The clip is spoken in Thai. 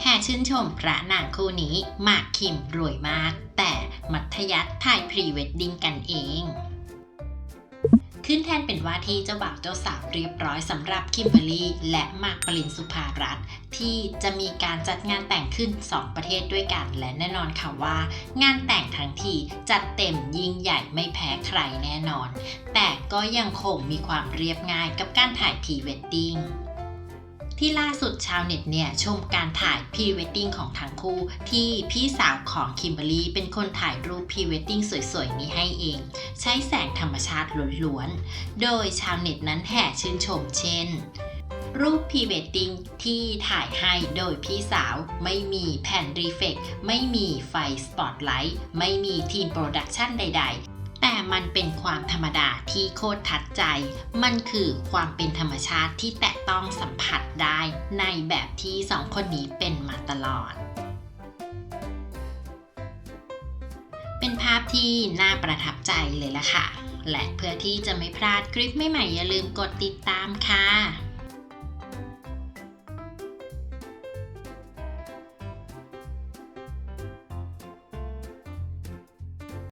แห่ชื่นชมพระนางคู่นี้หมากคิมรวยมาก แต่มัธยัสถ์ถ่ายพรีเวดดิ้งกันเอง ขึ้นแทนเป็นว่าที่เจ้าบ่าวเจ้าสาวเรียบร้อยสำหรับคิมเบอรรี่และหมากปรินสุภารัตน์ที่จะมีการจัดงานแต่งขึ้น 2 ประเทศด้วยกัน และแน่นอนค่ะว่า งานแต่งทั้งทีจัดเต็มยิ่งใหญ่ไม่แพ้ใครแน่นอน แต่ก็ยังคงมีความเรียบง่ายกับการถ่ายพรีเวดดิ้ง ที่ล่าสุดชาวเน็ตเนี่ยชมการถ่ายพรีเวดดิ้งของทั้งคู่ ที่พี่สาวของคิมเบอรี่เป็นคนถ่ายรูปพรีเวดดิ้งสวยๆ นี้ให้เอง ใช้แสงธรรมชาติล้วนๆ โดยชาวเน็ตนั้นแห่ชื่นชมเช่น รูปพรีเวดดิ้งที่ถ่ายให้โดยพี่สาวไม่มีแผ่นรีเฟกไม่มีไฟสปอตไลท์ไม่มีทีมโปรดักชันใด ๆ แต่มันเป็นความธรรมดาที่โคตรทัดใจ มันคือความเป็นธรรมชาติที่แตะต้องสัมผัสได้ในแบบที่สองคนนี้เป็นมาตลอด เป็นภาพที่น่าประทับใจเลยล่ะค่ะ และเพื่อที่จะไม่พลาดคลิปใหม่ๆอย่าลืมกดติดตามค่ะ